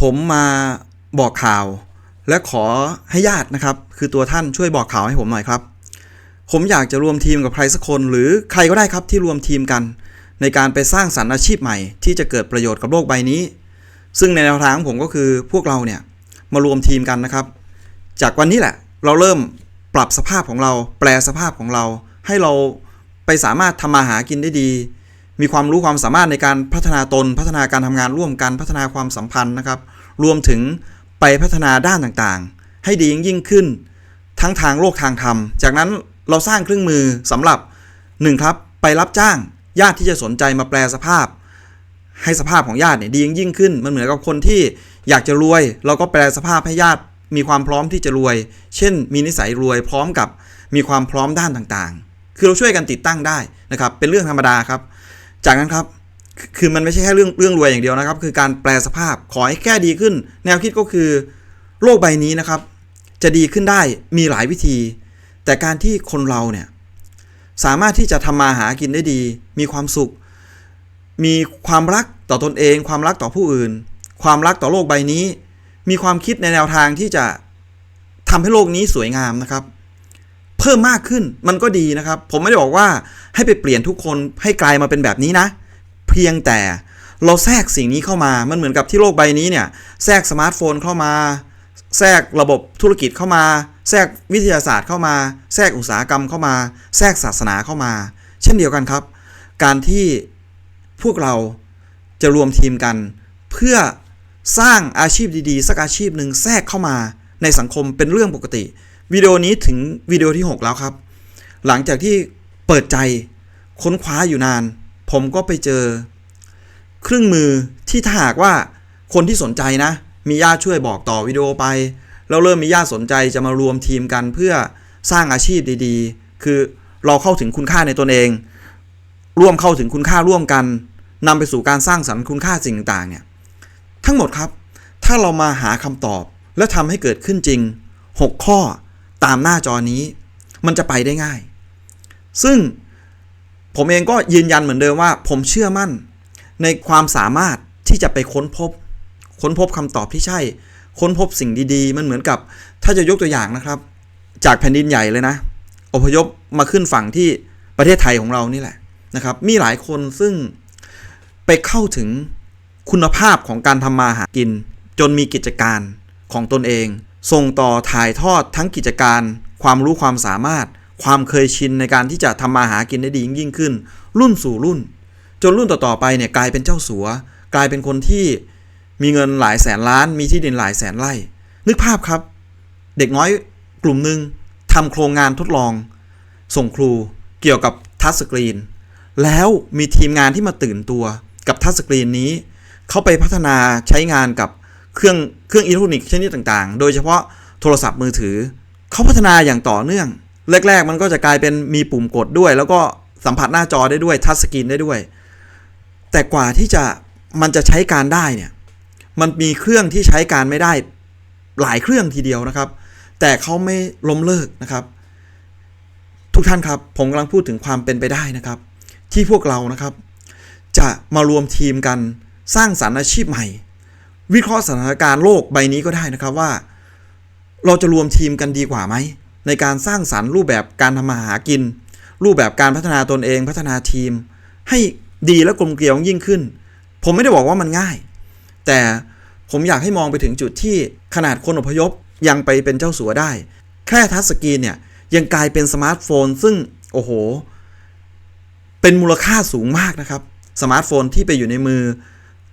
ผมมาบอกข่าว และขอให้ญาตินะครับ คือตัวท่านช่วยบอกข่าวให้ผมหน่อยครับ ผมอยากจะรวมทีมกับใครสักคน หรือใครก็ได้ครับที่รวมทีมกัน ในการไปสร้างสรรค์อาชีพใหม่ ที่จะเกิดประโยชน์กับโลกใบนี้ ซึ่งในแนวทางของผมก็คือพวกเราเนี่ยมารวมทีมกันนะครับ จากวันนี้แหละ เราเริ่มปรับสภาพของเรา แปลสภาพของเรา ให้เราไปสามารถทำมาหากินได้ดี มีความรู้ความสามารถในการพัฒนาตน พัฒนาการทำงานร่วมกันพัฒนาความสัมพันธ์นะครับ รวมถึงไปพัฒนาด้านต่างๆ ให้ดียิ่งยิ่งขึ้น ทั้งทางโลกทางธรรม จากนั้นเราสร้างเครื่องมือสำหรับ 1 ครับ ไปรับจ้างญาติที่จะสนใจมาแปลสภาพ ให้สภาพของญาติเนี่ยดียิ่งยิ่งขึ้น มันเหมือนกับคนที่อยากจะรวย เราก็แปลสภาพให้ญาติมีความพร้อมที่จะรวย เช่น มีนิสัยรวยพร้อมกับมีความพร้อมด้านต่างๆ คือเราช่วยกันติดตั้งได้นะครับ เป็นเรื่องธรรมดาครับ จากนั้นครับคือมันไม่ใช่แค่เรื่องเรื่องรวยอย่างเดียวนะครับ คือการแปลสภาพขอให้แค่ดีขึ้น แนวคิดก็คือ โลกใบนี้นะครับ จะดีขึ้นได้มีหลายวิธี แต่การที่คนเราเนี่ยสามารถที่จะทำมาหากินได้ดี มีความสุข มีความรักต่อตนเอง ความรักต่อผู้อื่น ความรักต่อโลกใบนี้ มีความคิดในแนวทางที่จะทำให้โลกนี้สวยงามนะครับ เพิ่มมากขึ้นมันก็ดีนะครับ ผมไม่ได้บอกว่าให้ไปเปลี่ยนทุกคนให้กลายมาเป็นแบบนี้นะ เพียงแต่เราแทรกสิ่งนี้เข้ามา มันเหมือนกับที่โลกใบนี้เนี่ยแทรกสมาร์ทโฟนเข้ามา แทรกระบบธุรกิจเข้ามา แทรกวิทยาศาสตร์เข้ามา แทรกอุตสาหกรรมเข้ามา แทรกศาสนาเข้ามา เช่นเดียวกันครับ การที่พวกเราจะรวมทีมกัน เพื่อสร้างอาชีพดีๆ สักอาชีพหนึ่งแทรกเข้ามาในสังคมเป็นเรื่องปกติ วิดีโอนี้ถึงวิดีโอที่ 6 แล้วครับ หลังจากที่เปิดใจค้นคว้าอยู่นาน ผมก็ไปเจอ เครื่องมือที่ถ้าหากว่าคนที่สนใจนะ มีญาติช่วยบอกต่อวิดีโอไป แล้วเริ่มมีญาติสนใจจะมารวมทีมกันเพื่อสร้างอาชีพดีๆ คือเราเข้าถึงคุณค่าในตนเอง ร่วมเข้าถึงคุณค่าร่วมกันนำไปสู่การสร้างสรรค์คุณค่าสิ่งต่างๆเนี่ยทั้งหมดครับ ถ้าเรามาหาคำตอบและทำให้เกิดขึ้นจริง 6 ข้อ ตามหน้าจอนี้ มันจะไปได้ง่าย ซึ่งผมเองก็ยืนยันเหมือนเดิมว่า ผมเชื่อมั่น ในความสามารถที่จะไปค้นพบ ค้นพบคำตอบที่ใช่ ค้นพบสิ่งดีๆ มันเหมือนกับ ถ้าจะยกตัวอย่างนะครับ จากแผ่นดินใหญ่เลยนะ อพยพมาขึ้นฝั่งที่ประเทศไทยของเรานี่แหละนะครับ มีหลายคนซึ่งไปเข้าถึงคุณภาพของการทำมาหากิน จนมีกิจการของตนเอง ส่งต่อถ่ายทอดทั้งกิจการ ความรู้ความสามารถ ความเคยชินในการที่จะทำมาหากินได้ดียิ่งขึ้น รุ่นสู่รุ่น จนรุ่นต่อๆไปเนี่ยกลายเป็นเจ้าสัว กลายเป็นคนที่มีเงินหลายแสนล้าน มีที่ดินหลายแสนไร่ นึกภาพครับ เด็กน้อยกลุ่มหนึ่งทำโครงงานทดลอง ส่งครูเกี่ยวกับทัชสกรีน แล้วมีทีมงานที่มาตื่นตัวกับทัชสกรีนนี้ เขาไปพัฒนาใช้งานกับ เครื่องเครื่องอิเล็กทรอนิกส์ชนิดต่างๆ โดยเฉพาะโทรศัพท์มือถือ เขาพัฒนาอย่างต่อเนื่อง แรก ๆ มันก็จะกลายเป็นมีปุ่มกดด้วย แล้วก็สัมผัสหน้าจอได้ด้วยทัชสกรีนได้ด้วย แต่กว่าที่จะมันจะใช้การได้เนี่ยมันมีเครื่องที่ใช้การไม่ได้หลายเครื่องทีเดียวนะครับ แต่เขาไม่ล้มเลิกนะครับ ทุกท่านครับ ผมกำลังพูดถึงความเป็นไปได้นะครับ ที่พวกเรานะครับ จะมารวมทีมกันสร้างสรรค์อาชีพใหม่ วิเคราะห์สถานการณ์โลกใบนี้ก็ได้นะครับว่า เราจะรวมทีมกันดีกว่าไหม ในการสร้างสรรค์รูปแบบการทำมาหากิน รูปแบบการพัฒนาตนเองพัฒนาทีม ให้ดีและกลมเกลียวยิ่งขึ้น ผมไม่ได้บอกว่ามันง่าย แต่ผมอยากให้มองไปถึงจุดที่ขนาดคนอพยพยังไปเป็นเจ้าสัวได้ แค่ทัชสกรีนเนี่ยยังกลายเป็นสมาร์ทโฟน ซึ่งโอ้โห เป็นมูลค่าสูงมากนะครับ สมาร์ทโฟนที่ไปอยู่ในมือ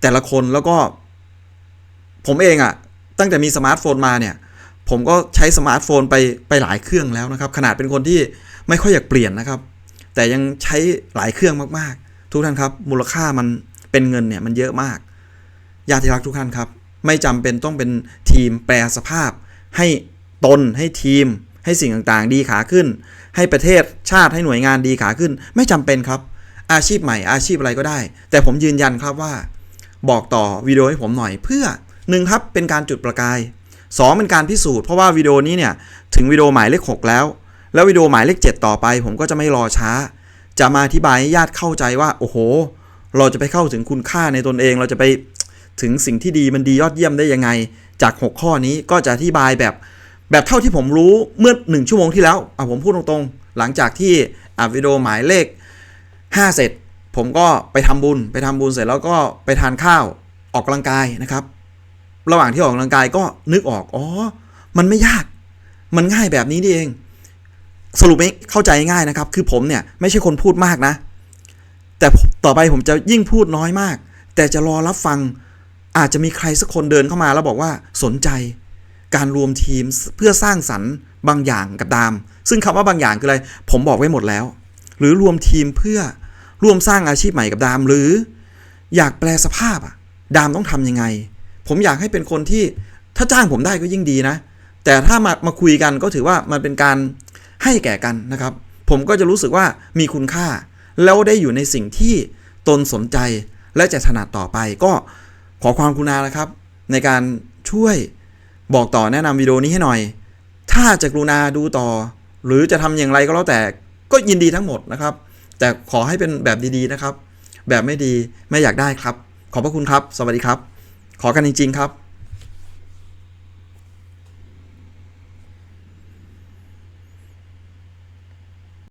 แต่ละคนแล้วก็ ผมเองอะตั้งแต่มีสมาร์ทโฟนมาเนี่ย ผมก็ใช้สมาร์ทโฟนไปไปหลายเครื่องแล้วนะครับ ขนาดเป็นคนที่ไม่ค่อยอยากเปลี่ยนนะครับ แต่ยังใช้หลายเครื่องมากๆ ทุกท่านครับ มูลค่ามันเป็นเงินเนี่ยมันเยอะมากญาติรักทุกท่านครับ ไม่จำเป็นต้องเป็นทีมแปลสภาพ ให้ตนให้ทีม ให้สิ่งต่างๆ ดีขาขึ้น ให้ประเทศชาติให้หน่วยงานดีขาขึ้น ไม่จำเป็นครับ อาชีพใหม่อาชีพอะไรก็ได้ แต่ผมยืนยันครับว่า บอกต่อวิดีโอให้ผมหน่อยเพื่อ หนึ่งครับเป็นการจุดประกาย 2 เป็นการพิสูจน์เพราะว่าวิดีโอนี้เนี่ยถึงวิดีโอหมายเลข 6 แล้ว แล้ววิดีโอหมายเลข 7 ต่อไป ผมก็จะไม่รอช้า จะมาอธิบายให้ญาติเข้าใจว่า โอ้โห เราจะไปเข้าถึงคุณค่าในตนเอง เราจะไปถึงสิ่งที่ดีมันดียอดเยี่ยมได้ยังไง จาก 6 ข้อนี้ก็จะอธิบายแบบแบบเท่าที่ผมรู้เมื่อ 1 ชั่วโมงที่แล้วอะผมพูดตรงๆ หลังจากที่อัดวิดีโอหมายเลข 5 เสร็จ ผมก็ไปทำบุญ ไปทำบุญเสร็จแล้วก็ไปทานข้าวออกกำลังกายนะครับ ระหว่างที่ออกกำลังกายก็นึกออก อ๋อ มันไม่ยาก มันง่ายแบบนี้นี่เอง สรุปเข้าใจง่ายนะครับ คือผมเนี่ยไม่ใช่คนพูดมากนะ แต่ต่อไปผมจะยิ่งพูดน้อยมาก แต่จะรอรับฟัง อาจจะมีใครสักคนเดินเข้ามาแล้วบอกว่าสนใจ การรวมทีมเพื่อสร้างสรรค์บางอย่างกับดาม ซึ่งคำว่าบางอย่างคืออะไร ผมบอกไว้หมดแล้ว หรือรวมทีมเพื่อร่วมสร้างอาชีพใหม่กับดาม หรือ อยากแปลสภาพอะดามต้องทำยังไง ผมอยากให้เป็นคนที่ถ้าจ้างผมได้ก็ยิ่งดีนะ แต่ถ้ามามาคุยกันก็ถือว่ามันเป็นการให้แก่กันนะครับ ผมก็จะรู้สึกว่ามีคุณค่า แล้วได้อยู่ในสิ่งที่ตนสนใจและจะถนัดต่อไป ก็ขอความกรุณานะครับ ในการช่วยบอกต่อแนะนำวิดีโอนี้ให้หน่อย ถ้าจะกรุณาดูต่อ หรือจะทำอย่างไรก็แล้วแต่ก็ยินดีทั้งหมดนะครับ แต่ขอให้เป็นแบบดีๆนะครับ แบบไม่ดีไม่อยากได้ครับ ขอบพระคุณครับ สวัสดีครับ ขอกันจริง ๆ ครับ